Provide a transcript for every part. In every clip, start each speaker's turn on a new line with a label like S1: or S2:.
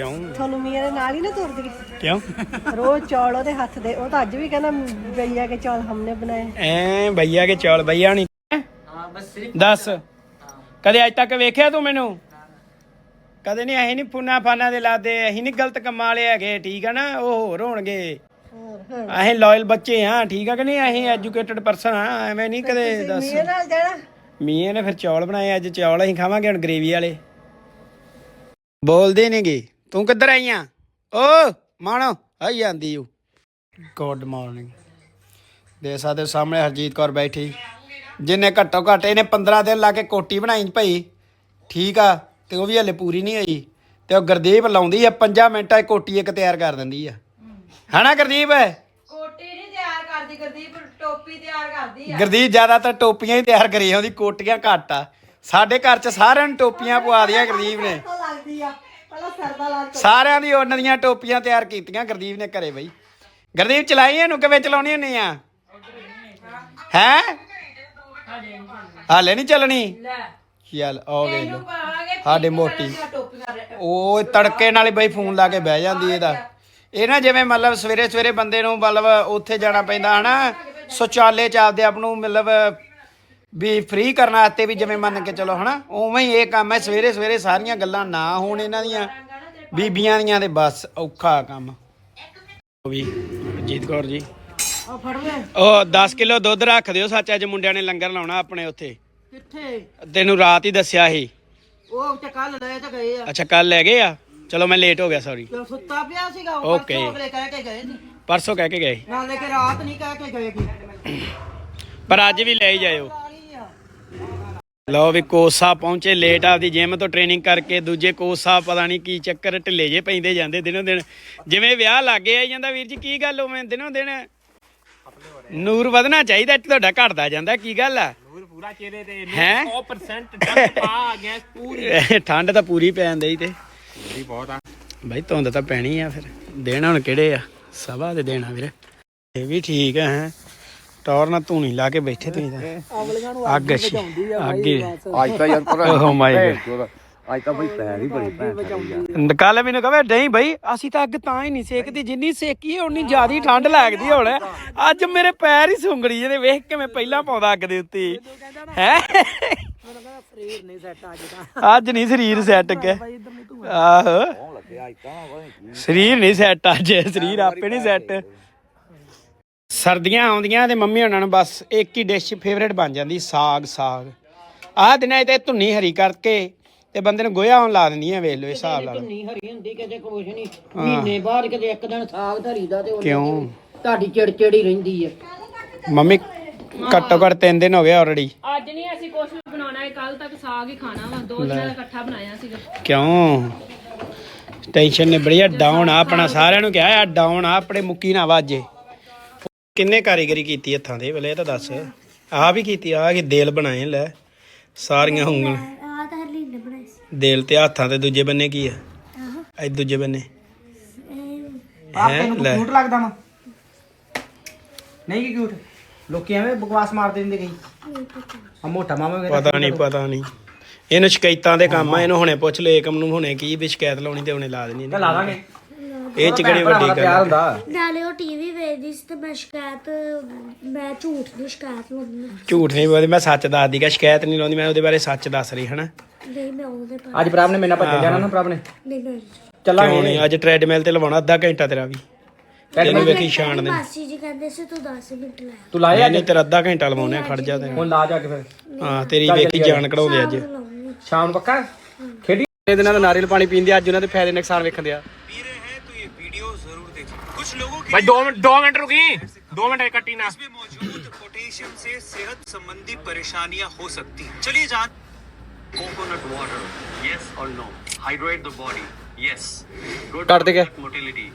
S1: ਕਿਉਂ?
S2: ਤੁਹਾਨੂੰ ਮੀਆਂ ਦੇ ਨਾਲ ਹੀ ਨਾ ਤੁਰਦੀ
S1: ਕਿਉਂ?
S2: ਰੋਜ਼ ਚੌਲ ਉਹਦੇ ਹੱਥ ਦੇ ਉਹ ਤਾਂ ਅੱਜ ਵੀ ਕਹਿੰਦਾ ਗਈਆ ਕੇ ਚੌਲ ਹਮਨੇ ਬਣਾਏ।
S1: ਐ ਭਈਆ ਕੇ ਚੌਲ ਭਈਆ ਨਹੀਂ ਦੱਸ। ਕਦੇ ਅੱਜ ਤੱਕ ਵੇਖਿਆ ਤੂੰ ਮੈਨੂੰ? ਕਦੇ ਨਹੀਂ ਅਸੀਂ ਨਹੀਂ ਫੁਨਾ ਫਾਨਾ ਦੇ ਲਾਦੇ ਅਸੀਂ ਨਹੀਂ ਗਲਤ ਕੰਮਾਂ ਵਾਲੇ ਹੈਗੇ ਠੀਕ ਆ ਨਾ? ਉਹ ਹੋਰ ਹੋਣਗੇ।
S2: ਹੋਰ ਹੋਰ।
S1: ਅਸੀਂ ਲਾਇਲ ਬੱਚੇ ਆ ਠੀਕ ਆ ਕਿ ਨਹੀਂ? ਅਸੀਂ ਐਜੂਕੇਟਡ ਪਰਸਨ ਆ ਐਵੇਂ ਨਹੀਂ ਕਦੇ ਦੱਸ।
S2: ਮੀਆਂ ਨਾਲ ਜਾਣਾ?
S1: ਮੀਆਂ ਨੇ ਫਿਰ ਚੌਲ ਬਣਾਏ ਅੱਜ ਚੌਲ ਅਸੀਂ ਖਾਵਾਂਗੇ ਹੁਣ ਗ੍ਰੇਵੀ ਵਾਲੇ। ਬੋਲਦੇ ਨੇਗੇ ਤੂੰ ਕਿੱਧਰ ਆਈਆਂ? ਓ ਮਾਣੋ ਆਈ ਜਾਂਦੀ ਓ ਗੁੱਡ ਮਾਰਨਿੰਗ ਦੇ ਸਾਡੇ ਸਾਹਮਣੇ ਹਰਜੀਤ ਕੌਰ ਬੈਠੀ। ਜਿੰਨੇ ਘੱਟੋ ਘੱਟ ਇਹਨੇ 15 ਦਿਨ ਲਾ ਕੇ ਕੋਟੀ ਬਣਾਈ ਭਈ। ਠੀਕ ਆ ਤੇ ਉਹ ਵੀ ਹਲੇ ਪੂਰੀ ਨਹੀਂ ਹੋਈ। ਤੇ ਉਹ ਗੁਰਦੀਪ ਲਾਉਂਦੀ ਆ 5 ਮਿੰਟਾਂ 'ਚ ਕੋਟੀ ਇੱਕ ਤਿਆਰ ਕਰ ਦਿੰਦੀ ਆ। ਹਨਾ ਗੁਰਦੀਪ?
S3: ਕੋਟੀ ਨਹੀਂ ਤਿਆਰ ਕਰਦੀ ਗੁਰਦੀਪ ਟੋਪੀ ਤਿਆਰ ਕਰਦੀ ਆ।
S1: ਗੁਰਦੀਪ ਜ਼ਿਆਦਾਤਰ ਟੋਪੀਆਂ ਹੀ ਤਿਆਰ ਕਰੀ ਆਉਂਦੀ ਕੋਟੀਆਂ ਘੱਟ ਆ। ਸਾਡੇ ਘਰ 'ਚ ਸਾਰਿਆਂ ਨੂੰ ਟੋਪੀਆਂ ਪਵਾ ਦੀਆਂ ਗੁਰਦੀਪ ਨੇ।
S2: ਲੱਗਦੀ ਆ।
S1: ਸਾਰਿਆਂ ਦੀ ਉਹਨਾਂ ਦੀਆਂ ਟੋਪੀਆਂ ਤਿਆਰ ਕੀਤੀਆਂ ਗੁਰਦੀਪ ਨੇ ਘਰੇ ਬਈ। ਗੁਰਦੀਪ ਚਲਾਈ ਇਹਨੂੰ ਕਿਵੇਂ ਚਲਾਉਣੀ ਹੁੰਦੀ ਆ? ਹੈ? ਹਾਲੇ ਨਹੀਂ ਚੱਲਣੀ?
S3: ਲੈ।
S1: ਚੱਲ ਆ ਵੇਖ ਲਓ।
S3: ਪਾਵਾਂਗੇ
S1: ਸਾਡੇ ਮੋਟੀ। ਉਹ ਤੜਕੇ ਨਾਲ ਹੀ ਬਈ ਫੋਨ ਲਾ ਕੇ ਬਹਿ ਜਾਂਦੀ ਇਹਦਾ। ਇਹ ਨਾ ਜਿਵੇਂ ਮਤਲਬ ਸਵੇਰੇ ਸਵੇਰੇ ਬੰਦੇ ਨੂੰ ਮਤਲਬ ਉੱਥੇ ਜਾਣਾ ਪੈਂਦਾ ਹਨਾ। ਸੁਚਾਲੇ ਚ ਆਪਦੇ ਆਪ ਨੂੰ ਮਤਲਬ ਵੀ ਫ੍ਰੀ ਕਰਨ ਵਾਸਤੇ ਵੀ ਜਿਵੇਂ ਮੰਨ ਕੇ ਚਲੋ ਹਨਾ ਉਵੇਂ ਹੀ ਇਹ ਕੰਮ ਹੈ ਸਵੇਰੇ ਸਵੇਰੇ ਸਾਰੀਆਂ ਗੱਲਾਂ ਨਾ ਹੋਣ ਇਹਨਾਂ ਦੀਆਂ ਬੀਬੀਆਂ ਦੀਆਂ ਤੇ ਬਸ ਔਖਾ ਕੰਮ। ਉਹ ਵੀ ਜੀਤ ਕੌਰ ਜੀ।
S2: ਆ ਫੜ ਲੈ।
S1: ਉਹ 10 ਕਿਲੋ ਦੁੱਧ ਰੱਖ ਦਿਓ ਸੱਚ ਅੱਜ ਮੁੰਡਿਆਂ ਨੇ ਲੰਗਰ ਲਾਉਣਾ ਆਪਣੇ ਉੱਥੇ।
S2: ਕਿੱਥੇ?
S1: ਤੈਨੂੰ ਰਾਤ ਹੀ ਦੱਸਿਆ ਸੀ।
S2: ਉਹ ਤੇ ਕੱਲ ਲੈ ਤਾਂ ਗਏ ਆ।
S1: ਅੱਛਾ ਕੱਲ ਲੈ ਗਏ ਆ? ਚਲੋ ਮੈਂ ਲੇਟ ਹੋ ਗਿਆ ਸੌਰੀ
S2: ਜਦੋਂ ਸੁੱਤਾ ਪਿਆ ਸੀਗਾ ਉਹ
S1: ਓਕੇ।
S2: ਪਰਸੋਂ ਅਗਲੇ ਕਹਿ ਕੇ ਗਏ ਸੀ।
S1: ਪਰਸੋਂ ਕਹਿ ਕੇ ਗਏ।
S2: ਨਾਲੇ ਕਿ ਰਾਤ ਨਹੀਂ ਕਹਿ ਕੇ ਗਏ ਕਿ
S1: ਪਰ ਅੱਜ ਵੀ ਲੈ ਹੀ ਜਾਇਓ। ਲਓ ਵੀ ਕੋਚ ਸਾਹਿਬ ਪਹੁੰਚੇ ਲੇਟ ਆਪਦੀ ਜਿਮ ਤੋਂ ਟ੍ਰੇਨਿੰਗ ਕਰਕੇ ਦੂਜੇ ਕੋਚ ਸਾਹਿਬ ਪਤਾ ਨਹੀਂ ਕੀ ਚੱਕਰ ਢਿੱਲੇ ਜੇ ਪੈਂਦੇ ਜਾਂਦੇ ਦਿਨੋਂ ਦਿਨ। ਜਿਵੇਂ ਵਿਆਹ ਲੱਗੇ ਆਈ ਜਾਂਦਾ ਵੀਰ ਜੀ ਕੀ ਗੱਲ ਉਵੇਂ ਦਿਨੋਂ ਦਿਨ? ਨੂਰ ਵਧਣਾ ਚਾਹੀਦਾ ਤੁਹਾਡਾ ਘਟਦਾ ਜਾਂਦਾ ਕੀ ਗੱਲ ਆ?
S4: ਨੂਰ ਪੂਰਾ ਚਿਹਰੇ ਤੇ
S1: ਹੈ?
S4: 100% ਡੰਕ ਪਾ ਆ ਗਿਆ ਪੂਰੀ।
S1: ਠੰਡ ਤਾਂ ਪੂਰੀ ਪੈਣ ਡਈ ਤੇ।
S4: ਜੀ ਬਹੁਤ ਆ।
S1: ਬਾਈ ਧੁੰਦ ਤਾਂ ਪੈਣੀ ਆ ਫਿਰ। ਦੇਣ ਹੁਣ ਕਿਹੜੇ ਆ? ਸਭਾ ਦੇ ਦੇਣਾ ਵੀਰੇ। ਇਹ ਵੀ ਠੀਕ ਆ ਹੈ। ਟੌਰ ਨਾਲ ਧੂਣੀ ਲਾ ਕੇ ਬੈਠੇ ਤੁਸੀਂ ਤਾਂ। ਅੱਗ ਅੱਛੀ। ਅੱਗ ਹੀ।
S5: ਅੱਜ ਤਾਂ ਯਾਰ ਪਰ
S1: ਓ ਮਾਈ
S5: ਅੱਜ ਤਾਂ ਬਈ ਪੈਰ ਹੀ ਬੜੀ ਭੈਣ
S1: ਕੱਲ ਮੈਨੂੰ ਕਹਵੇ ਨਹੀਂ ਬਈ ਅਸੀਂ ਤਾਂ ਅੱਗ ਤਾਂ ਹੀ ਨਹੀਂ ਸੇਕਦੀ ਜਿੰਨੀ ਸੇਕੀ ਉਨੀ ਜ਼ਿਆਦਾ ਹੀ ਠੰਡ ਲੱਗਦੀ ਹੁਣ। ਅੱਜ ਮੇਰੇ ਪੈਰ ਹੀ ਸੁੰਗੜੀ ਜਿਹਦੇ ਵੇਖ ਕੇ ਮੈਂ ਪਹਿਲਾਂ ਪਾਉਂਦਾ ਅੱਗ ਦੇ ਉੱਤੇ। ਹੈ?
S2: ਸਰੀਰ ਨਹੀਂ ਸੈੱਟ ਅੱਜ ਦਾ
S1: ਅੱਜ ਨਹੀਂ ਸਰੀਰ ਸੈੱਟ ਕੇ ਆਹੋ ਸਰੀਰ ਨਹੀਂ ਸੈੱਟ ਅੱਜ ਸਰੀਰ ਆਪੇ ਨਹੀਂ ਸੈੱਟ ਸਰਦੀਆਂ ਆਉਂਦੀਆਂ ਤੇ ਮੰਮੀ ਉਹਨਾਂ ਨੂੰ ਬਸ ਇੱਕ ਹੀ ਡਿਸ਼ ਫੇਵਰੇਟ ਬਣ ਜਾਂਦੀ ਸਾਗ ਸਾਗ। ਆਹ ਦਿਨਾਂ 'ਚ ਤੇ ਧੁੰਨੀ ਹਰੀ ਕਰਕੇ ਤੇ ਬੰਦੇ ਨੂੰ ਗੋਇਆ ਆਉਣ ਲਾ ਦਿੰਦੀਆਂ ਵੇਖ ਲਓ ਇਹ ਹਿਸਾਬ ਲਾ ਲਓ।
S2: ਨਹੀਂ ਹਰੀ ਹੁੰਦੀ ਕਿਤੇ ਕੁਛ ਨਹੀਂ ਮਹੀਨੇ ਬਾਅਦ ਕਿਤੇ ਇੱਕ ਦਿਨ ਸਾਗ ਧਰੀਦਾ ਤੇ ਉਹ
S1: ਕਿਉਂ?
S2: ਤੁਹਾਡੀ ਚਿੜਚਿੜੀ ਰਹਿੰਦੀ ਹੈ
S1: ਮੰਮੀ ਘੱਟੋ ਘੱਟ 3 ਦਿਨ ਹੋ ਗਏ ਆਲਰੇਡੀ
S3: ਅੱਜ ਨਹੀਂ ਅਸੀਂ ਕੁਝ ਵੀ ਬਣਾਉਣਾ ਹੈ ਕੱਲ ਤੱਕ ਸਾਗ ਹੀ ਖਾਣਾ ਵਾ। ਦੋ ਦਿਨਾਂ ਦਾ ਇਕੱਠਾ ਬਣਾਇਆ ਸੀਗਾ।
S1: ਕਿਉਂ? ਟੈਨਸ਼ਨ ਨੇ ਬੜੀਆ ਡਾਊਨ ਆ ਆਪਣਾ ਸਾਰਿਆਂ ਨੂੰ ਕਿਹਾ ਆ ਡਾਊਨ ਆ ਆਪਣੇ ਮੁੱਕੀ ਨਾ ਵਾਜੇ। ਕਿੰਨੇ ਕਾਰੀਗਰੀ ਕੀਤੀ ਹੱਥਾਂ ਦੇ? ਵੇਲੇ ਇਹ ਤਾਂ ਦੱਸ। ਆ ਵੀ ਕੀਤੀ ਆ ਕਿ ਦੇਲ ਬਣਾਏ ਲੈ। ਸਾਰੀਆਂ ਉਂਗਲ।
S6: ਆ ਤਾਂ ਹਰਲੀਨ ਨੇ ਬਣਾਈ ਸੀ।
S1: ਦੇਲ ਤੇ ਹੱਥਾਂ ਤੇ ਦੂਜੇ ਬੰਨੇ ਕੀ ਆ? ਇਹ ਦੂਜੇ ਬੰਨੇ। ਹੈ ਲੈ।
S7: ਕਿਊਟ ਲੱਗਦਾ ਵਾ। ਨਹੀਂ ਕਿ ਕਿਊਟ ਲੋਕੀ ਐਵੇਂ ਬਕਵਾਸ ਮਾਰਦੇ ਦਿੰਦੇ ਕਈ। ਆ ਮੋਟਾ ਮਾਮਾ ਮੇਰਾ
S1: ਪਤਾ ਨਹੀਂ ਪਤਾ ਨਹੀਂ। ਇਹਨੂੰ ਸ਼ਿਕਾਇਤਾਂ ਦੇ ਕੰਮ ਆ ਇਹਨੂੰ ਹੁਣੇ ਪੁੱਛ ਲੈ ਏਕਮ ਨੂੰ ਹੁਣੇ ਕੀ ਵੀ ਸ਼ਿਕਾਇਤ ਲਾਉਣੀ ਤੇ ਹੁਣੇ ਲਾ ਦੇਣੀ। ਇਹਨੇ।
S7: ਲਾ ਦਾਂਗੇ।
S1: ਇਹ ਚ ਕਿਹੜੀ ਵੱਡੀ ਗੱਲ ਆ?
S7: ਹੁੰਦਾ।
S6: ਨਾਲੇ ਉਹ ਟੀਵੀ ਵੇਖਦੀ ਸੀ ਤੇ ਮੈਂ ਸ਼ਿਕਾਇਤ ਮੈਂ ਝੂਠ ਦੀ ਸ਼ਿਕਾਇਤ ਲਾਉਂਦੀ ਹਾਂ।
S1: ਝੂਠ ਨਹੀਂ ਬੋਲਦੀ ਮੈਂ ਸੱਚ ਦੱਸਦੀ ਗਾ ਸ਼ਿਕਾਇਤ ਨਹੀਂ ਲਾਉਂਦੀ ਮੈਂ ਉਹਦੇ ਬਾਰੇ ਸੱਚ ਦੱਸ ਰਹੀ ਹਨਾ?
S6: ਨਹੀਂ ਮੈਂ ਉਹਦੇ ਪਰ
S7: ਅੱਜ ਪ੍ਰਭ ਨੇ ਮੇਰੇ ਨਾਲ ਭੱਜ ਜਾਣਾ ਨਾ ਪ੍ਰਭ ਨੇ?
S6: ਨਹੀਂ ਨਹੀਂ
S1: ਕਿਉਂ
S7: ਚੱਲਾਂਗੇ
S1: ਨਹੀਂ? ਅੱਜ ਟ੍ਰੈਡਮਿਲ ਤੇ ਲਵਾਉਣਾ ਅੱਧਾ ਘੰਟਾ ਤੇਰਾ ਵੀ। ਇਹਨੂੰ ਵੇਖੀ ਸ਼ਾਨ ਦੇ
S6: ਮਾਸੀ ਜੀ ਕਹਿੰਦੇ ਸੀ ਤੂੰ 10 ਮਿੰਟ ਲਾਇਆ
S7: ਤੂੰ ਲਾਇਆ
S1: ਨਹੀਂ ਤੇਰਾ ਅੱਧਾ ਘੰਟਾ ਲਵਾਉਣੇ ਖੜ ਜਾ ਤੈਨੂੰ
S7: ਹੁਣ ਲਾ ਜਾ ਕੇ ਫਿਰ।
S1: ਹਾਂ ਤੇਰੀ ਵੇਖੀ ਜਾਨ ਕਢਾਉਂਦੇ ਅੱਜ।
S7: ਸ਼ਾਮ ਨੂੰ ਪੱਕਾ? ਖੇਡੀ?
S1: ਇਹ ਦਿਨਾਂ ਦਾ ਨਾਰੀਅਲ ਪਾਣੀ ਪੀਂਦੇ ਅੱਜ ਉਹਨਾਂ ਦੇ ਫਾਇਦੇ ਨੁਕਸਾਨ ਵੇਖਣ ਦਿਆ
S4: ਭਾਈ 2 ਮਿੰਟ 2 ਮਿੰਟ ਰੁਕੀ 2 ਮਿੰਟ ਕੱਟੀ ਨਾ
S8: में मौजूद पोटेशियम से सेहत संबंधी परेशानियां हो सकती हैं चलिए जान कोकोनट वाटर यस और no hydrate the body yes good
S1: ਕੱਟ ਦੇ ਕੇ
S8: मोटिलिटी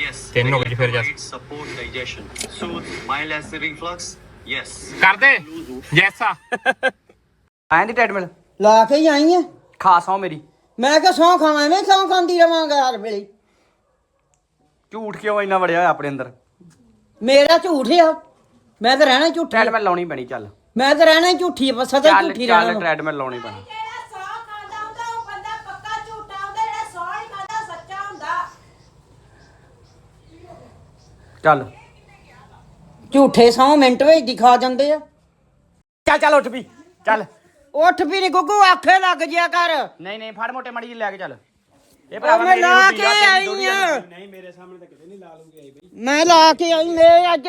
S8: यस
S4: ਤਿੰਨ ਹੋ ਗਏ ਜੀ ਫਿਰ ਜੱਸ।
S8: Support digestion soothe mild acid reflux yes
S4: ਕਰ ਦੇ ਜੈਸਾ
S7: ਆਇਆ ਦੀ ਟ੍ਰੈਡਮਿਲ
S2: ਲਾ ਕੇ ਹੀ ਆਈ ਆ
S7: ਖਾ ਸੌ ਮੇਰੀ
S2: ਮੈਂ ਕਿਹਾ ਸੌਂ ਖਾਵਾਂ ਐਵੇਂ ਸੌਂ ਖਾਂਦੀ ਰਵਾਂਗਾ ਹਰ ਵੇਲੇ
S7: ਝੂਠ ਕਿਉਂ ਇੰਨਾ ਵੜਿਆ ਹੋਇਆ ਆਪਣੇ ਅੰਦਰ?
S2: ਮੇਰਾ ਝੂਠ ਆ। ਮੈਂ ਤਾਂ ਰਹਿਣਾ ਹੀ ਝੂਠੀ
S7: ਟ੍ਰੈਡਮਿਲ ਲਾਉਣੀ ਪੈਣੀ ਚੱਲ।
S2: ਮੈਂ ਤਾਂ ਰਹਿਣਾ ਝੂਠੀ ਆ ਸਦਾ
S7: ਚੱਲ
S2: ਝੂਠੀ ਰਹਿਣਾ ਚੱਲ
S7: ਟ੍ਰੈਡਮਿਲ ਲਾਉਣੀ ਪੈਣੀ।
S9: ਚੱਲ।
S10: ਝੂਠੇ ਸੌ ਮਿੰਟ ਵਿੱਚ ਦਿਖਾ ਜਾਂਦੇ ਆ।
S9: ਚੱਲ ਚੱਲ ਉੱਠ ਵੀ। ਚੱਲ।
S10: ਉੱਠ ਵੀ ਨੀ ਗੁੱਗੂ ਆਖੇ ਲੱਗ ਜਿਆ ਕਰ।
S9: ਨਹੀਂ ਨਹੀਂ ਫੜ ਮੋਟੇ ਮੜੀ ਲੈ ਕੇ ਚੱਲ। ਇਹ
S10: ਮੈਂ
S9: ਮੇਰੀ
S10: ਲਾ
S9: ਰੋਟੀ
S10: ਕੇ
S9: ਤੇਰੀ
S10: ਆਈ
S9: ਥੋੜ੍ਹੀ
S10: ਆ।
S9: ਨਹੀਂ ਮੇਰੇ ਸਾਹਮਣੇ ਤਾਂ ਕਿਤੇ ਨਹੀਂ ਲਾ ਲੂਗੀ ਆਈ ਬਈ।
S10: ਮੈਂ ਲਾ ਕੇ ਆਈ ਮੇਰੇ ਅੱਜ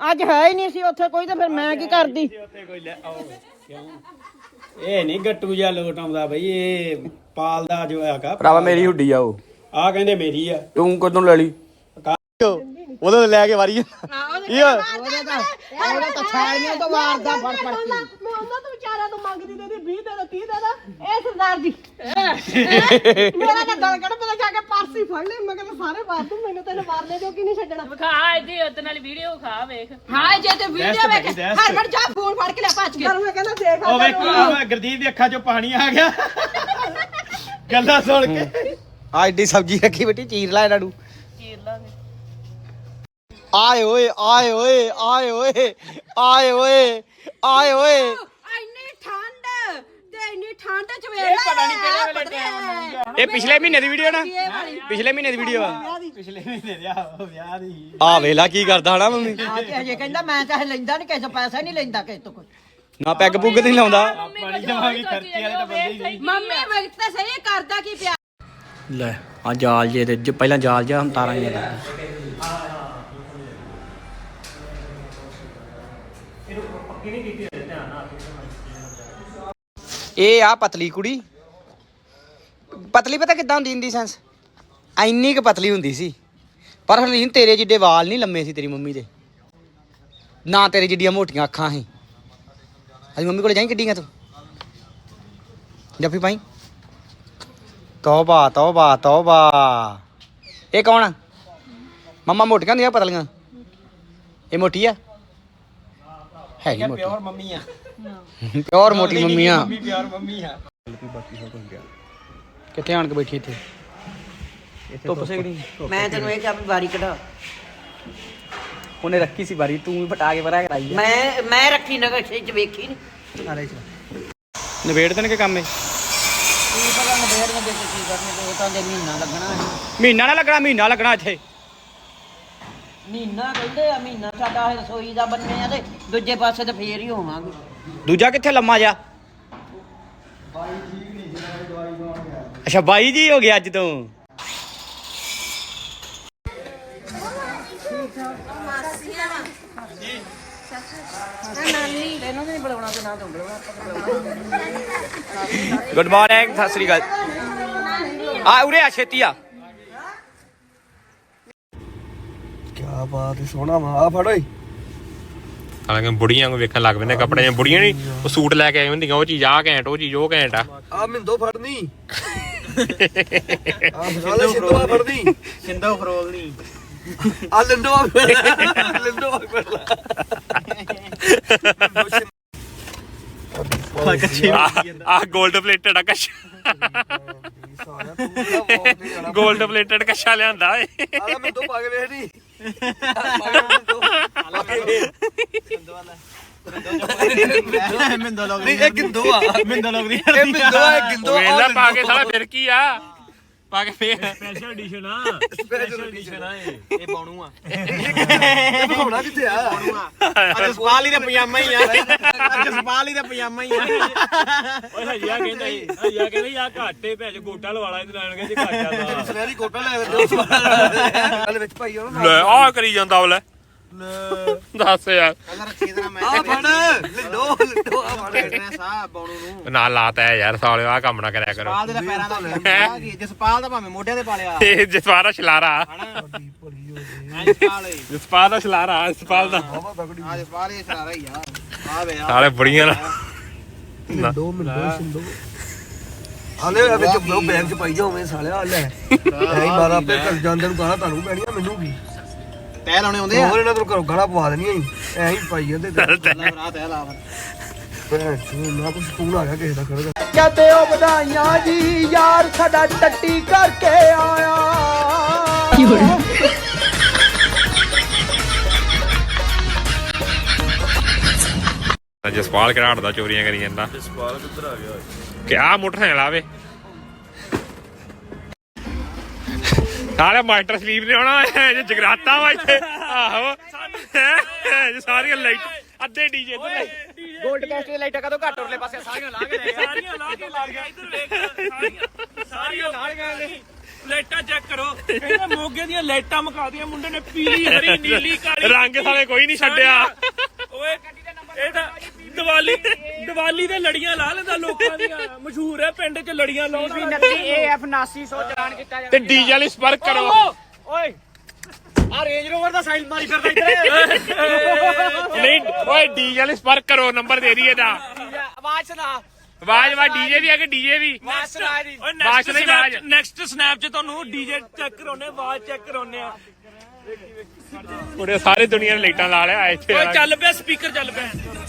S10: ਅੱਜ ਹੈ ਹੀ ਨਹੀਂ ਸੀ ਉੱਥੇ ਕੋਈ ਤਾਂ ਫਿਰ ਮੈਂ ਕੀ ਕਰਦੀ?
S9: ਉੱਥੇ ਕੋਈ ਲੈ ਆਓ। ਕਿਉਂ? ਇਹ ਨਹੀਂ ਗੱਟੂ ਜਿਹਾ ਲੋਟ ਆਉਂਦਾ ਬਈ ਇਹ ਪਾਲਦਾ ਜੋ ਹੈਗਾ
S5: ਭਰਾਵਾ ਮੇਰੀ ਹੁੱਡੀ ਆ ਉਹ।
S9: ਆ ਕਹਿੰਦੇ ਮੇਰੀ ਆ।
S5: ਤੂੰ ਕਦੋਂ ਲੈ ਲਈ?
S9: ਉਹਦੇ ਤੋਂ ਲੈ ਕੇ ਵਾਰੀ
S10: ਉਹਦੇ ਤਾਂ ਉਹਦੇ ਤਾਂ ਛਾਲੀਆਂ ਤੋਂ ਮਾਰਦਾ ਫੜ ਫੜ ਕੇ।
S11: ਮੈਂ ਉਹਨਾਂ ਤੋਂ ਵਿਚਾਰਿਆਂ ਤੋਂ ਮੰਗਦੀ ਦੇ ਦੀ 20 ਦੇ ਦੋ 30 ਦੇ ਦੋ। ਇਹ ਸਰਦਾਰ ਜੀ। ਮੇਰਾ ਤਾਂ ਕੱਢ ਪਤਾ ਜਾ ਕੇ ਪਾਰਸੀ ਫੜ ਲੈ ਮੈਂ ਕਹਿੰਦਾ ਸਾਰੇ ਮਾਰ ਦੂੰ ਮੈਨੂੰ ਤੈਨੂੰ ਮਾਰਨੇ ਜੋ ਕਿ ਨਹੀਂ ਛੱਡਣਾ।
S12: ਵਿਖਾ ਇਹਦੀ ਉਹਦੇ ਨਾਲ ਵੀਡੀਓ ਖਾ ਵੇਖ।
S11: ਹਾਂ ਜੇ ਤੇ ਵੀਡੀਓ ਵੇਖ ਹਰਮਨ ਜਾ ਫੋਨ ਫੜ ਕੇ ਲੈ ਭੱਜ ਕੇ। ਮੈਂ ਕਹਿੰਦਾ ਦੇਖ
S9: ਉਹ ਵੇਖ ਆਹ ਗੁਰਦੀਪ ਦੀ ਅੱਖਾਂ 'ਚੋਂ ਪਾਣੀ ਆ ਗਿਆ। ਗੱਲਾਂ ਸੁਣ ਕੇ। ਆ ਐਡੀ ਸਬਜ਼ੀ ਰੱਖੀ ਬੇਟੀ ਚੀਰ ਲੈ ਇਹਨਾਂ ਨੂੰ।
S12: ਚੀਰ ਲਾਂਗੇ।
S9: ਆਏ ਓਏ ਆਏ ਓਏ ਆਏ ਓਏ ਆਏ ਓਏ ਆਏ ਓਏ।
S11: ਤੇ ਠੰਡ ਚ ਵੇਖ
S9: ਪਤਾ ਨਹੀਂ ਕਿਹੜੇ ਵੇਲੇ ਟਾਈਮ ਇਹ ਪਿਛਲੇ ਮਹੀਨੇ ਦੀ ਵੀਡੀਓ ਨਾ? ਪਿਛਲੇ ਮਹੀਨੇ ਦੀ ਵੀਡੀਓ ਆ। ਪਿਛਲੇ ਮਹੀਨੇ ਦੀ ਆ ਵਿਆਹ ਦੀ। ਆ ਵੇਲਾ ਕੀ ਕਰਦਾ ਹਨਾ ਮੰਮੀ?
S10: ਅੱਜ ਹਜੇ ਕਹਿੰਦਾ ਮੈਂ ਚਾਹੇ ਲੈਂਦਾ ਨਹੀਂ ਕਿਸੇ ਤੋਂ ਪੈਸਾ ਨਹੀਂ ਲੈਂਦਾ ਕਿਸੇ ਤੋਂ ਕੋਈ।
S9: ਨਾ ਪੈਗ ਪੁੱਗ ਨਹੀਂ ਲਾਉਂਦਾ।
S12: ਪਾਣੀ ਜਮਾਂਗੀ ਖਰਚੀ ਵਾਲੇ ਤਾਂ ਬੰਦੇ ਹੀ ਨਹੀਂ।
S11: ਮੰਮੀ ਵਕਤ ਤਾਂ ਸਹੀ ਕਰਦਾ ਕੀ ਪਿਆ?
S9: ਲੈ ਆ ਜਾਲ ਜੇ ਤੇ ਜ- ਪਹਿਲਾਂ ਜਾਲ ਜਿਹਾ ਹੁਣ ਤਾਰਾਂ ਜਿਹਾ ਇਹ ਆ ਪਤਲੀ ਕੁੜੀ। ਪਤਲੀ ਪਤਾ ਕਿੱਦਾਂ ਹੁੰਦੀ ਹੁੰਦੀ ਸੈਂਸ ਐਨੀ ਕੁ ਪਤਲੀ ਹੁੰਦੀ ਸੀ। ਪਰ ਹਰਲੀਨ ਤੇਰੇ ਜਿੱਡੇ ਵਾਲ ਨਹੀਂ ਲੰਮੇ ਸੀ ਤੇਰੀ ਮੰਮੀ ਦੇ। ਨਾ ਤੇਰੇ ਜਿੱਡੀਆਂ ਮੋਟੀਆਂ ਅੱਖਾਂ ਸੀ। ਅੱਜ ਮੰਮੀ ਕੋਲੇ ਜਾਈ ਕਿੱਡੀਆਂ ਤੂੰ? ਜੱਫੀ ਪਾਈ। ਤੌਬਾ ਤੌਬਾ ਤੌਬਾ। ਇਹ ਕੌਣ ਆ? ਮੰਮਾ ਮੋਟੀਆਂ ਹੁੰਦੀਆਂ ਪਤਲੀਆਂ। ਇਹ ਮੋਟੀ ਆ? ਹੈ ਨਹੀਂ ਮੋਟੀ। ਪਿਓਰ ਮੰਮੀ ਆ। ਪਿਓਰ ਮੋਟੀ ਮੰਮੀ ਆ। ਮੰਮੀ ਪਿਓਰ ਮੰਮੀ ਆ। ਕਿੱਥੇ ਆਣ ਕੇ ਬੈਠੀ ਇੱਥੇ? ਧੁੱਪ ਸੇਕਣੀ
S10: ਮੈਂ ਤੈਨੂੰ ਇਹ ਕਿਹਾ ਵੀ ਵਾਰੀ ਕਢਾ।
S9: ਉਹਨੇ ਰੱਖੀ ਸੀ ਬਾਰੀ ਤੂੰ ਵੀ ਫਟਾ ਕੇ ਬਰਾ ਕਰਾਈ
S10: ਮੈਂ ਮੈਂ ਰੱਖੀ ਨਗਰ ਚ ਵੇਖੀ ਨਹੀਂ
S9: ਆਲੇ ਚ ਨਵੇੜ ਦੇਣ ਕੇ ਕੰਮ ਇਹ?
S10: ਕੀ ਪਤਾ ਨਵੇੜ ਨੂੰ ਦੇਖ ਕੀ ਕਰਨੇ ਤੇ ਉਹ ਤਾਂ ਦੇ ਮਹੀਨਾ ਲੱਗਣਾ ਹੈ।
S9: ਮਹੀਨਾ ਨਾ ਲੱਗਣਾ ਮਹੀਨਾ ਲੱਗਣਾ ਇੱਥੇ।
S10: ਮਹੀਨਾ ਕਹਿੰਦੇ ਆ ਮਹੀਨਾ ਸਾਡਾ ਇਹ ਰਸੋਈ ਦਾ ਬੰਨੇ ਆ ਤੇ ਦੂਜੇ ਪਾਸੇ ਤੇ ਫੇਰ ਹੀ ਹੋਵਾਂਗੇ।
S9: ਦੂਜਾ ਕਿੱਥੇ ਲੰਮਾ ਜਾ ਅੱਛਾ ਬਾਈ ਜੀ ਹੋ ਗਿਆ ਅੱਜ ਤੋਂ। ਗੁੱਡ ਮਾਰਨਿੰਗ ਸਤਿ ਸ੍ਰੀ ਅਕਾਲ। ਆ ਉਰੇ ਆ ਛੇਤੀ ਆ।
S4: ਹਾਲਾਂਕਿ ਬੁੜੀਆਂ ਨੂੰ ਵੇਖਣ ਲੱਗ ਪੈਂਦੇ ਕੱਪੜੇ ਬੁੜੀਆਂ ਨਹੀਂ ਉਹ ਸੂਟ ਲੈ ਕੇ ਆਈ ਹੁੰਦੀਆਂ ਉਹ ਚੀਜ਼ ਆ ਘੈਂਟ ਉਹ ਚੀਜ਼ ਉਹ ਘੈਂਟ ਆ।
S5: ਆ ਮਿੰਦੋ ਫੜਨੀ। ਆ ਮਸਾਲੇ ਸਿੰਦੋ ਫੜਨੀ
S9: ਸਿੰਦੋ ਫਰੋਲ ਨਹੀਂ।
S5: ਆ ਲੰਡੋ ਲੰਡੋ
S4: ਆ 골ਡ ਪਲੇਟਡ ਆ ਕਸ਼ 골ਡ ਪਲੇਟਡ ਕਸ਼ਾ ਲਿਆਂਦਾ ਏ।
S5: ਆ ਮਿੰਦੋ ਪਾ ਕੇ ਵੇਖ ਨਹੀਂ
S9: ਮਿੰਦੋ ਲੋਕ
S5: ਨਹੀਂ ਇਹ ਗਿੰਦੋ ਆ।
S9: ਮਿੰਦੋ ਲੋਕ ਦੀ
S5: ਇਹ ਮਿੰਦੋ ਆ ਇਹ ਗਿੰਦੋ ਆ
S4: ਵੇਲਾ ਪਾ ਕੇ ਸਾਲਾ ਫਿਰ ਕੀ ਆ? ਪਾ ਕੇ ਫੇਰ।
S9: ਸਪੈਸ਼ਲ ਐਡੀਸ਼ਨ ਆ।
S5: ਸਪੈਸ਼ਲ ਐਡੀਸ਼ਨ
S9: ਆ। ਇਹ। ਇਹ ਬਾਣੂ ਆ
S5: ਇਹ ਬਣਾਉਣਾ ਕਿੱਥੇ ਆ?
S9: ਅੱਜ ਸਪਾਲੀ ਦਾ ਪਜਾਮਾ ਹੀ ਆ। ਅੱਜ ਸਪਾਲੀ ਦਾ ਪਜਾਮਾ ਹੀ ਆ।
S4: ਓਏ ਹਜਿਆ ਕਹਿੰਦਾ ਸੀ ਹਜਿਆ ਕਹਿੰਦਾ ਆ ਘਾਟੇ ਭੈਜ ਗੋਟਾ ਲਵਾ ਲਾ ਇਹਦੇ ਨਾਲ ਕਹਿੰਦੇ ਘਾਟਾ
S5: ਸਨੈਰੀ ਕੋਟਾ ਲੈ ਕੇ ਦੇ ਵਿੱਚ ਭਾਈ ਉਹ
S4: ਲੈ ਆ ਕਰੀ ਜਾਂਦਾ ਉਹ ਲੈ। ਦੱਸ ਯਾਰ।
S5: ਆ ਫੜ। ਲੰਡੋ ਲੰਡੋ ਆ ਫੜ।
S9: ਸਾਹ ਬਾਣੂ ਨੂੰ।
S4: ਨਾ ਲਾਤਾ ਯਾਰ ਸਾਲਿਓ ਆ ਕੰਮ ਨਾ ਕਰਿਆ ਕਰੋ।
S9: ਪਾਲ ਦੇ ਤਾਂ ਪੈਰਾਂ ਦਾ ਜਸਪਾਲ ਭਾਵੇਂ ਮੋਢਿਆਂ ਤੇ
S4: ਇਹ ਜਸਪਾਲ ਦਾ ਛਲਾਰਾ
S9: ਜਸਪਾਲ ਹੀ।
S4: ਜਸਪਾਲ ਦਾ ਛਲਾਰਾ ਜਸਪਾਲ ਦਾ।
S9: ਆ ਜਸਪਾਲ ਹੀ ਸਾਰਾ ਹੀ ਆ। ਆ ਵੇ ਆ।
S4: ਸਾਲੇ ਬੜੀਆਂ ਨਾ।
S5: ਦੋ ਮਿੰਟੋ ਸਿੰਦੋ ਹਾਲੇ ਵਿੱਚ ਉਹ ਬੈਗ ਚ ਪਾਈ ਜਾਵੇਂ ਸਾਲਿਆ ਲੈ। ਐਂ ਮਾਰਾ ਆਪੇ ਘਰ ਜਾਂਦੇ ਨੂੰ ਗਾਣਾ ਤੁਹਾਨੂੰ ਪੈਣੀਆਂ ਮੈਨੂੰ ਕੀ?
S9: ਤੈ ਲਾਉਣੇ ਆਉਂਦੇ ਆ।
S5: ਹੋਰ ਇਹਨਾਂ ਤੋਂ ਘਰੋਂ ਗਾਣਾ ਪਵਾ ਦੇਣੀਆਂ ਐ ਹੀ ਪਾਈ ਜਾਂਦੇ ਤੇ।
S9: ਲਾ ਤੈ ਲਾ
S5: ਭੈਣ ਚੋਦ, ਨਾ ਕੋਈ ਸਕੂਲ ਆ ਗਿਆ ਕਿਸੇ ਦਾ ਖੜਾ
S9: ਕਹਤੇ ਉਹ ਵਧਾਈਆਂ ਜੀ ਯਾਰ ਸਾਡਾ ਟੱਟੀ ਕਰਕੇ ਆਇਆ।
S4: ਜਸਪਾਲ ਕਿਹੜਾ ਹਟਦਾ ਚੋਰੀਆਂ ਕਰੀ ਜਾਂਦਾ। ਜਸਪਾਲ ਕਿੱਧਰ ਆ ਗਿਆ ਕਿ ਆ ਮੋਟਰਸਾਈਕਲ ਆਵੇ ਸਾਲੇ ਮਾਸਟਰ ਸਲੀਪ ਨੇ ਆਉਣਾ ਜੇ ਜਗਰਾਤਾ ਵਾ ਇੱਥੇ। ਆਹੋ? ਜੇ ਸਾਰੀਆਂ ਲਾਈਟ ਅੱਧੇ ਡੀਜੇ ਇੱਧਰ
S7: ਗੋਲਡ ਕੈਸਟ ਦੀ ਲਾਈਟਾਂ ਕਦੋਂ ਘੱਟ ਉਰਲੇ ਪਾਸੇ ਸਾਰੀਆਂ ਲਾ ਕੇ
S4: ਸਾਰੀਆਂ ਲਾ ਕੇ ਲਾ ਗਿਆ ਇੱਧਰ ਵੇਖ ਸਾਰੀਆਂ ਸਾਰੀਆਂ ਲਾ ਗਏ। ਲਾਈਟਾਂ ਚੈੱਕ ਕਰੋ। ਕਹਿੰਦਾ ਮੋਗੇ ਦੀਆਂ ਲਾਈਟਾਂ ਮਕਾਦੀਆਂ ਮੁੰਡੇ ਨੇ ਪੀਲੀ ਹਰੀ ਨੀਲੀ ਕਾਲੀ। ਰੰਗ ਸਾਲੇ ਕੋਈ ਨਹੀਂ ਛੱਡਿਆ। ਓਏ ਇਹ ਤਾਂ ਦੀਵਾਲੀ ਦੀਵਾਲੀ ਦੇ ਲੜੀਆਂ ਲਾ ਲੈਂਦਾ ਲੋਕਾਂ ਦੀਆਂ। ਮਸ਼ਹੂਰ ਹੈ ਪਿੰਡ 'ਚ ਲੜੀਆਂ ਲਾਉਂਦੇ
S7: 29 AF 7900 ਚਲਾਨ ਕੀਤਾ
S4: ਤੇ ਡੀਜੇ ਵਾਲੀ ਸਪਰਕ ਕਰੋ।
S7: ਓਏ ਆ ਰੇਂਜ ਰੋਵਰ ਦਾ ਸਾਈਨ ਮਾਰੀ ਫਿਰਦਾ ਇੱਧਰ।
S4: ਨਹੀਂ ਓਏ ਡੀਜੇ ਵਾਲੀ ਸਪਰਕ ਕਰੋ ਨੰਬਰ ਦੇ ਦੀ ਇਹਦਾ।
S7: ਆਵਾਜ਼ ਸੁਣਾ।
S4: ਆਵਾਜ਼ ਆਵਾਜ਼ ਡੀਜੇ ਦੀ ਆ ਕਿ ਡੀਜੇ ਵੀ?
S7: ਆਵਾਜ਼ ਸੁਣਾ ਦੀ
S4: ਓਏ ਨੈਕਸਟ ਸਨੈਪ ਨੈਕਸਟ ਸਨੈਪ 'ਚ ਤੁਹਾਨੂੰ ਡੀਜੇ ਚੈੱਕ ਕਰਾਉਣੇ ਆਵਾਜ਼ ਚੈੱਕ ਕਰਾਉਣੇ ਆ। ਉਹਦੇ ਸਾਰੇ ਦੁਨੀਆ ਨੇ ਲਾਈਟਾਂ ਲਾ ਲਿਆ ਇੱਥੇ ਓਏ ਚੱਲ ਪਿਆ ਸਪੀਕਰ ਚੱਲ ਪਿਆ। ਤੂੰ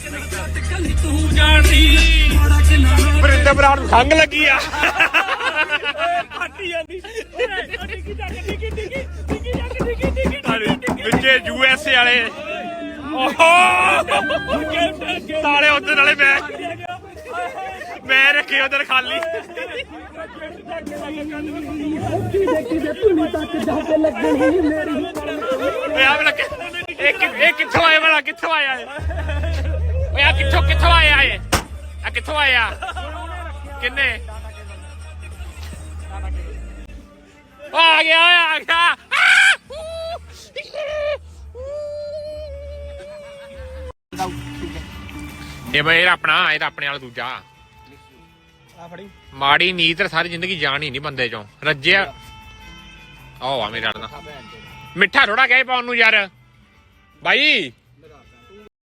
S4: ਵਰਿੰਦਰ ਬਰਾੜ ਨੂੰ ਖੰਗ ਲੱਗੀ ਆ। ਫੱਟੀ ਜਾਂਦੀ ਓਏ ਡਿੱਗੀ ਜਾ ਕੇ ਡਿੱਗੀ ਡਿੱਗੀ ਡਿੱਗੀ ਜਾ ਕੇ ਵਿੱਚੇ ਯੂ ਐਸ ਏ ਵਾਲੇ। ਓਹੋ। ਸਾਲੇ ਉਧਰ ਵਾਲੇ ਮੈਂ। ਮੈਂ ਰੱਖੇ ਉਧਰ ਖਾਲੀ। ਓਏ ਆ ਬਲਾ ਇਹ ਇਹ ਕਿੱਥੋਂ ਆਇਆ ਬਲਾ ਕਿੱਥੋਂ ਆਇਆ ਇਹ? ਕਿੱਥੋਂ ਕਿੱਥੋਂ ਆਇਆ ਇਹ? ਆ ਕਿੱਥੋਂ ਆਇਆ ਕਿੰਨੇ? ਆ ਗਿਆ ਆ ਗਿਆ! ਇਹ ਬਈ ਇਹ ਆਪਣਾ ਇਹ ਤਾਂ ਆਪਣੇ ਵਾਲਾ ਦੂਜਾ।
S1: ਆ ਫੜੀ।
S4: ਮਾੜੀ ਨੀਤ ਤਾਂ ਸਾਰੀ ਜ਼ਿੰਦਗੀ ਜਾਣ ਹੀ ਨਹੀਂ ਬੰਦੇ ਚੋਂ। ਰੱਜਿਆ। ਆਹ ਆ ਮੇਰੇ ਨਾਲ। ਮਿੱਠਾ ਥੋੜਾ ਗਏ ਪਾਉਣ ਨੂੰ ਯਾਰ। ਬਾਈ।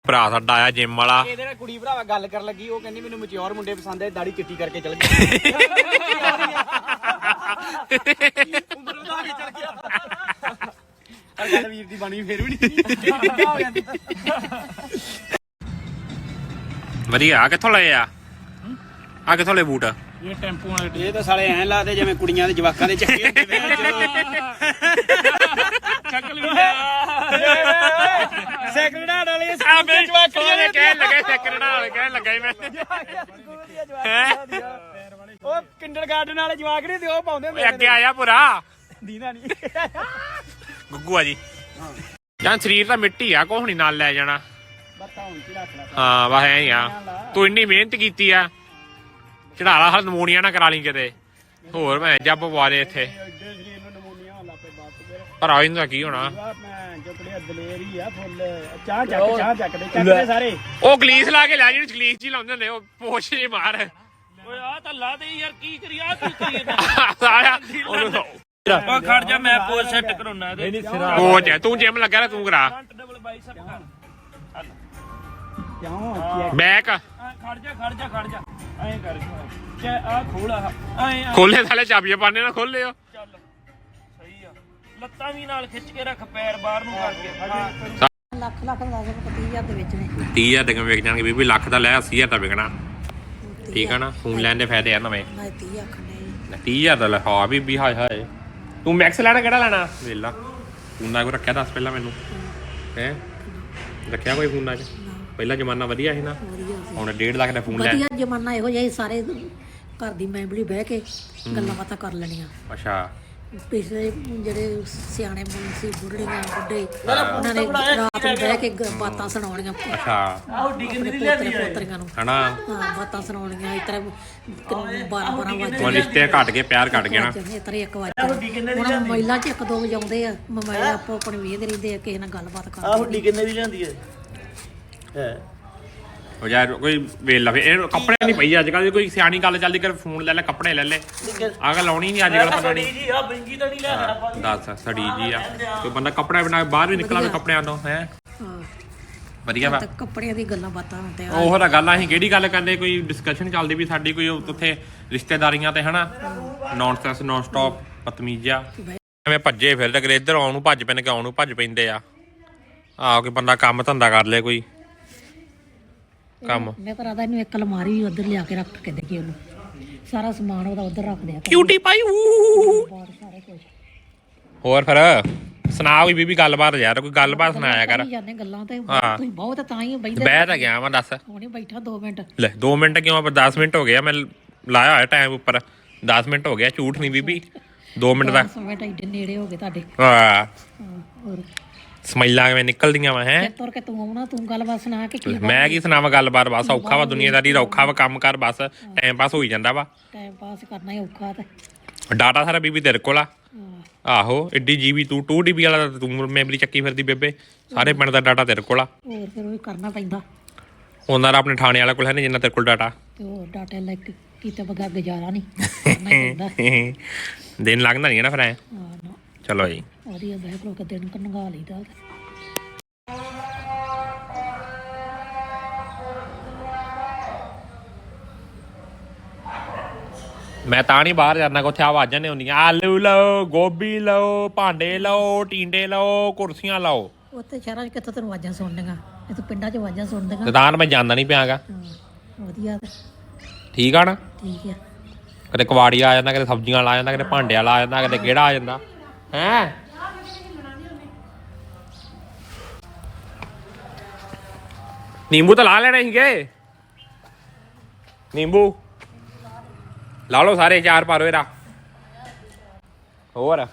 S4: ਭਰਾ ਸਾਡਾ ਆਇਆ ਜਿਮ ਵਾਲਾ।
S7: ਇਹਦੇ ਨਾਲ ਕੁੜੀ ਭਰਾਵਾ ਗੱਲ ਕਰਨ ਲੱਗੀ ਉਹ ਕਹਿੰਦੀ ਮੈਨੂੰ ਮਚਿਓਰ ਮੁੰਡੇ ਪਸੰਦ ਐ ਦਾੜੀ ਚਿੱਟੀ ਕਰਕੇ ਚਲ ਗਈ ਉਮਰ ਵਧਾ ਕੇ ਚਲ ਗਿਆ। ਪਰ ਗੱਲ ਵੀਰ ਦੀ ਬਣੀ ਫੇਰ ਵੀ ਨਹੀਂ।
S4: ਵਧੀਆ ਆ ਕਿੱਥੋਂ ਲਏ ਆ? ਆ ਕਿੱਥੋਂ ਲਏ ਬੂਟ?
S7: ਇਹ ਤਾਂ ਸਾਲੇ ਐਂ ਲਾਦੇ ਜਿਵੇਂ ਕੁੜੀਆਂ ਦੇ ਜਵਾਕਾਂ ਦੇ ਚੱਕੇ ਹੁੰਦੇ
S4: ਚੱਕਲ ਵੀ
S7: ਸੈਕਿੰਡ ਹੈਂਡ ਵਾਲੇ
S4: ਕਹਿਣ ਲੱਗੇ ਸੈਕਰਡਾ ਵਾਲੇ ਕਹਿਣ ਲੱਗਾ ਸੀ ਮੈਂ। ਹੈਂ?
S7: ਉਹ ਕਿੰਡਰ ਗਾਰਡਨ ਵਾਲੇ ਜਵਾਕ ਨਹੀਂ ਉਹ ਪਾਉਂਦੇ
S4: ਓਏ ਅੱਗੇ ਆਇਆ ਪੁਰਾ
S7: ਦੀਨਾ ਨਹੀਂ।
S4: ਗੁੱਗੂ ਆ ਜੀ। ਜਾਂ ਸਰੀਰ ਤਾਂ ਮਿੱਟੀ ਆ ਕੋਹ ਨਹੀਂ ਨਾਲ ਲੈ ਜਾਣਾ? ਹਾਂ ਵਾਹ ਐਂ ਹੀ ਆ। ਤੂੰ ਇੰਨੀ ਮਿਹਨਤ ਕੀਤੀ ਆ। ਚੜਾ ਲਾ ਹਲ ਨਮੂਨੀਆ ਨਾ ਕਰਾ ਲਈ ਕਿਤੇ। ਹੋਰ ਮੈਂ ਜੱਬ ਪਵਾ ਦੇ ਇੱਥੇ। ਪਰ ਆ ਕੀ ਹੋਣਾ?
S7: ਆ ਮੈਂ ਜੁਕੜੇ ਦਲੇਰੀ ਆ ਫੁੱਲ। ਚਾਹ ਚੱਕ ਚਾਹ ਚੱਕਦੇ ਚੱਕਦੇ ਸਾਰੇ।
S4: ਉਹ ਗਲੀਸ ਲਾ ਕੇ ਲੈ ਜਿਹੜੀ ਗਲੀਸ ਜੀ ਲਾਉਂਦੇ ਹੁੰਦੇ ਉਹ ਪੋਛ ਜੇ ਮਾਰ। ਓਏ ਆ ਤਾਂ ਲਾ ਦੇ ਯਾਰ ਕੀ ਕਰੀ ਆ ਕੀ ਕਰੀ ਸਾਰਾ ਉਹਨੂੰ
S12: ਉਹ ਖੜ ਜਾ ਮੈਂ ਪੋਜ਼ ਸੈੱਟ ਕਰਾਉਣਾ ਇਹਦੇ।
S4: ਕੋਚ ਹੈ ਤੂੰ ਜਿਮ ਲੱਗਾ ਨਾ ਤੂੰ ਕਰਾ।
S12: ਡਬਲ ਬਾਈਸੈਪ ਕਰ।
S7: ਕਿਉਂ?
S4: ਬੈਕ।
S12: ਆ, ਖੜ ਜਾ ਖੜ ਜਾ ਖੜ ਜਾ। ਐਂ ਕਰ ਚੈ ਆ ਖੋਲ ਆ। ਐਂ
S4: ਖੋਲੇ ਸਾਲੇ ਚਾਬੀਆਂ ਪਾਣੇ ਨਾ ਖੋਲਿਓ
S12: ਚੱਲ ਸਹੀ ਆ। ਲੱਤਾਂ ਵੀ ਨਾਲ ਖਿੱਚ ਕੇ ਰੱਖ ਪੈਰ ਬਾਹਰ ਨੂੰ ਕਰਕੇ। ਹਾਂ।
S2: ਲੱਖ ਲੱਖ ਦਾ 30000 ਦੇ ਵਿੱਚ ਨੇ।
S4: 30000 ਦੇ ਵਿਕ ਜਾਣਗੇ ਬੀਬੀ ਲੱਖ ਦਾ ਲੈ 80000 ਦਾ ਵਿਕਣਾ। ਠੀਕ ਆ ਨਾ? ਫੋਨ ਲੈਣ ਦੇ ਫਾਇਦੇ ਆ ਨਵੇਂ।
S2: ਮੈਂ 30 ਆਖਣੇ
S4: 30000 ਦਾ ਲੈ ਹਾਂ ਬੀਬੀ ਹਾਏ ਹਾਏ। ਤੂੰ ਮੈਕਸ ਲੈਣਾ ਕਿਹੜਾ ਲੈਣਾ? ਵੇਲਾ। ਫੋਨਾਂ ਕੋ ਰੱਖਿਆ ਦੱਸ ਪਹਿਲਾਂ ਮੈਨੂੰ। ਹੈ? ਰੱਖਿਆ ਕੋਈ ਫੋਨਾਂ 'ਚ? ਪਹਿਲਾ ਜ਼ਮਾਨਾ ਵਧੀਆ ਸੀ ਨਾ? ਹੁਣ 1.5 ਲੱਖ ਦਾ ਫੋਨ ਲੈ।
S2: ਵਧੀਆ ਜਮਾਨਾ ਇਹੋ ਜਿਹਾ ਸਾਰੇ ਘਰ ਦੀ ਮੈਂਬਲੀ ਬਹਿ ਕੇ ਗੱਲਾਂ ਬਾਤਾਂ ਕਰ ਲੈਣੀਆਂ।
S4: ਅੱਛਾ।
S2: ਪਿਛਲੇ ਜਿਹੜੇ ਸਿਆਣੇ ਮੁੰਡੇ ਸੀ ਬੁੱਢੜੀਆਂ ਬੁੱਢੇ ਉਹਨਾਂ ਨੇ ਰਾਤ ਨੂੰ ਬਹਿ ਕੇ ਗ- ਬਾਤਾਂ ਸੁਣਾਉਣੀਆਂ।
S4: ਅੱਛਾ।
S2: ਆਪਣੇ ਪੋਤਰੇ ਪੋਤਰੀਆਂ ਨੂੰ।
S4: ਹਨਾ।
S2: ਹਾਂ ਬਾਤਾਂ ਸੁਣਾਉਣੀਆਂ ਇਸ ਤਰ੍ਹਾਂ 12 12 ਵਜੇ
S4: ਹੁਣ ਰਿਸ਼ਤੇ ਘਟ ਗਏ ਪਿਆਰ ਘਟ ਗਿਆ ਨਾ।
S2: ਇਸ ਤਰ੍ਹਾਂ ਇੱਕ ਵਜੇ ਹੁਣ ਮੋਬਾਈਲਾਂ 'ਚ ਇੱਕ ਦੋ ਵਜਾਉਂਦੇ ਆ ਮੋਬਾਈਲ ਆਪੋ ਆਪਣੇ ਵੇਖਦੇ ਰਹਿੰਦੇ ਆ ਕਿਸੇ ਨਾਲ ਗੱਲਬਾਤ ਕਰਦੇ
S12: ਹੁੱਡੀ ਕਿੰਨੇ ਦੀ ਜਾਂਦੀ ਹੈ ਹੈ।
S4: ਉਹ ਯਾਰ ਕੋਈ ਵੇਲ ਲਵੇ ਇਹ ਕੱਪੜੇ ਨਹੀਂ ਪਈ ਅੱਜ ਕੱਲ ਕੋਈ ਸਿਆਣੀ ਗੱਲ ਚੱਲਦੀ ਕਰ ਫੋਨ ਲੈ ਲੈ ਕੱਪੜੇ ਲੈ ਲੈ। ਆਹ ਲਾਉਣੀ ਨਹੀਂ ਅੱਜ ਕੱਲ ਪਤਾ ਨਹੀਂ।
S12: ਜੀ ਆ ਬਿੰਗੀ ਤਾਂ ਨਹੀਂ ਲੈਣਾ ਆਪਾਂ
S4: ਦੱਸ ਸੜੀ ਜੀ ਆ। ਕੋਈ ਬੰਦਾ ਕੱਪੜਾ ਬਣਾ ਕੇ ਬਾਹਰ ਵੀ ਨਿਕਲਾਵੇ ਕੱਪੜਿਆਂ ਤੋਂ ਹੈ?
S2: ਹਾਂ।
S4: ਵਧੀਆ ਵਾ।
S2: ਕੱਪੜਿਆਂ ਦੀ ਗੱਲਾਂ ਬਾਤਾਂ ਹੁੰਦੇ ਆ
S4: ਉਹ ਤਾਂ ਗੱਲ ਆ, ਅਸੀਂ ਕਿਹੜੀ ਗੱਲ ਕਰਦੇ ਕੋਈ ਡਿਸਕਸ਼ਨ ਚੱਲਦੀ ਵੀ ਸਾਡੀ ਕੋਈ ਉੱਥੇ ਰਿਸ਼ਤੇਦਾਰੀਆਂ ਤੇ ਹਨਾ? ਨੌਨਸੈਂਸ ਨੌਨ ਸਟਾਪ ਬਤਮੀਜ਼ਾ ਐਵੇਂ ਭੱਜੇ ਫਿਰਦੇ ਕਦੇ ਇੱਧਰ ਆਉਣ ਨੂੰ ਭੱਜ ਪੈਣ ਕਿ ਆਉਣ ਨੂੰ ਭੱਜ ਪੈਂਦੇ ਆ। ਆਹ ਕੋਈ ਬੰਦਾ ਕੰਮ ਧੰਦਾ ਕਰ ਲੇ ਕੋਈ। ਕੰਮ।
S2: ਮੈਂ ਤਾਂ ਰਾਦਾ ਇਹਨੂੰ ਇੱਕ ਅਲਮਾਰੀ ਉਧਰ ਲਿਆ ਕੇ ਰੱਖ ਕੇ ਦੇਗੀ ਉਹਨੂੰ। ਸਾਰਾ ਸਮਾਨ ਉਹਦਾ ਉਧਰ ਰੱਖ ਦਿਆ ਕਰ
S4: ਕਿਊਟੀ ਪਾਈ ਊ।
S2: ਬਾਹਰ ਸਾਰੇ ਕੁਝ
S4: ਹੋਰ ਫਿਰ ਸੁਣਾ ਕੋਈ ਬੀਬੀ ਗੱਲਬਾਤ ਯਾਰ ਕੋਈ ਗੱਲਬਾਤ ਸੁਣਾਇਆ ਕਰ।
S2: ਜਾਂਦੇ ਗੱਲਾਂ ਤੇ
S4: ਹਾਂ।
S2: ਤੁਸੀਂ ਬਹੁਤ ਤਾਂ ਹੀ ਬੈਠੇ
S4: ਬਹਿ ਤਾਂ ਗਿਆ ਮੈਂ ਦੱਸ।
S2: ਹੁਣੇ ਬੈਠਾ 2 ਮਿੰਟ।
S4: ਲੈ 2 ਮਿੰਟ ਕਿਉਂ ਪਰ 10 ਮਿੰਟ ਹੋ ਗਏ ਆ, ਮੈਂ ਲਾਇਆ ਹੋਇਆ ਟਾਈਮ ਉੱਪਰ। 10 ਮਿੰਟ ਹੋ ਗਿਆ ਝੂਠ ਨਹੀਂ ਬੀਬੀ। 2 ਮਿੰਟ ਦਾ।
S2: ਨੇੜੇ ਹੋ ਗਏ ਤੁਹਾਡੇ।
S4: ਹਾਂ
S2: ਹੋਰ।
S4: ਸਮਾਈਲਾਂ ਕਿਵੇਂ ਨਿਕਲਦੀਆਂ ਵਾ ਹੈ?
S2: ਤੁਰ ਕੇ ਤੂੰ ਆਉਣਾ ਤੂੰ ਗੱਲਬਾਤ ਸੁਣਾ ਕੇ ਕੀ
S4: ਮੈਂ ਕੀ ਸੁਣਾਵਾਂ ਗੱਲਬਾਤ ਬਸ ਔਖਾ ਵਾ ਦੁਨੀਆਦਾਰੀ ਦਾ ਔਖਾ ਵਾ ਕੰਮ ਕਰ ਬਸ ਟਾਈਮ ਪਾਸ ਹੋਈ ਜਾਂਦਾ ਵਾ।
S2: ਟਾਈਮ ਪਾਸ ਕਰਨਾ ਹੀ ਔਖਾ ਤੇ।
S4: ਡਾਟਾ ਸਾਰਾ ਬੀਬੀ ਤੇਰੇ ਕੋਲ ਆ। ਆਹੋ ਐਡੀ ਜੀਬੀ ਤੂੰ 2 ਡੀਬੀ ਵਾਲਾ ਤਾਂ ਮੈਮਰੀ ਚੱਕੀ ਫਿਰਦੀ ਬੇਬੇ। ਸਾਰੇ ਪਿੰਡ ਦਾ ਡਾਟਾ ਤੇਰੇ ਕੋਲ ਆ।
S2: ਹੋਰ ਫਿਰ ਉਹ ਕਰਨਾ ਪੈਂਦਾ।
S4: ਉਹਨਾਂ ਦਾ ਆਪਣੇ ਥਾਣੇ ਵਾਲੇ ਕੋਲ ਹੈ ਨਹੀਂ ਜਿੰਨਾ ਤੇਰੇ ਕੋਲ ਡਾਟਾ
S2: ਤੇ ਉਹ ਡਾਟਾ ਲੈ ਕੇ ਕੀਤੇ ਬਗੈਰ ਗੁਜ਼ਾਰਾ ਨਹੀਂ
S4: ਦਿਨ ਲੱਗਦਾ ਨਹੀਂ ਨਾ ਫਿਰ ਐ। ਚਲੋ ਜੀ।
S2: ਵਧੀਆ ਬਹਿ ਖਲੋ ਕੇ ਦਿਨ ਕੰਨਗਾ ਲਈਦਾ।
S4: ਮੈਂ ਤਾਂ ਨਹੀਂ ਬਾਹਰ ਜਾਂਦਾ ਕਿ ਉੱਥੇ ਆਵਾਜ਼ਾਂ ਨੇ ਹੁੰਦੀਆਂ। ਆਲੂ ਲਓ ਗੋਭੀ ਲਓ ਭਾਂਡੇ ਲਓ ਟੀਂਡੇ ਲਓ ਕੁਰਸੀਆਂ ਲਓ।
S2: ਉੱਥੇ ਸ਼ਹਿਰਾਂ 'ਚ ਕਿੱਥੋਂ ਤੈਨੂੰ ਆਵਾਜ਼ਾਂ ਸੁਣਨੀਆਂ? ਇਹ ਤਾਂ ਪਿੰਡਾਂ 'ਚ ਆਵਾਜ਼ਾਂ ਸੁਣਦੀਆਂ
S4: ਤਾਂ ਮੈਂ ਜਾਂਦਾ ਨਹੀਂ ਪਿਆਗਾ।
S2: ਵਧੀਆ।
S4: ਠੀਕ ਆ ਨਾ?
S2: ਠੀਕ ਆ।
S4: ਕਦੇ ਕਵਾੜੀ ਆ ਜਾਂਦਾ ਕਦੇ ਸਬਜ਼ੀਆਂ ਲਾ ਜਾਂਦਾ ਕਦੇ ਭਾਂਡੇ ਵਾਲਾ ਆ ਜਾਂਦਾ ਕਦੇ ਕਿਹੜਾ ਆ ਜਾਂਦਾ। ਹੈ? ਨਿੰਬੂ ਤਾਂ ਲਾ ਲੈਣੇ ਸੀਗੇ। ਨਿੰਬੂ। ਲਾ ਲਓ ਸਾਰੇ ਚਾਰ ਪਾਰੋ ਇਹਦਾ। ਹੋਰ।